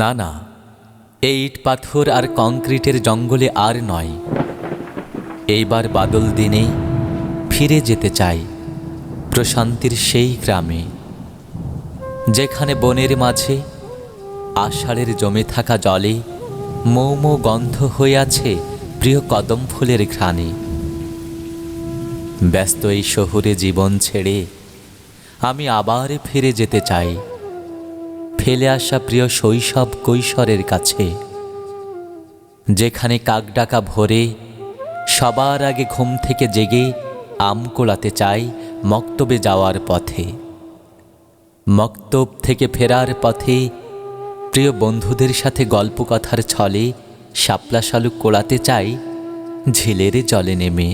না না এই ইট পাথর আর কংক্রিটের জঙ্গলে আর নয়। এইবার বাদল দিনে ফিরে যেতে চাই প্রশান্তির সেই গ্রামে, যেখানে বনের মাঝে, আষাঢ়ের জমে থাকা জলে মৌ মৌ গন্ধ হয়ে আছে প্রিয় কদম ফুলের ঘ্রাণে। ব্যস্ত এই শহুরে জীবন ছেড়ে আমি আবার ফিরে যেতে চাই ফেলে আসা প্রিয় শৈশব কৈশোরের কাছে, যেখানে কাকডাকা ভরে সবার আগে ঘুম থেকে জেগে আম কোলাতে চাই মক্তবে যাওয়ার পথে। মক্তব থেকে ফেরার পথে প্রিয় বন্ধুদের সাথে গল্প কথার ছলে শাপলা শালুক কোলাতে চাই ঝিলের জলে নেমে।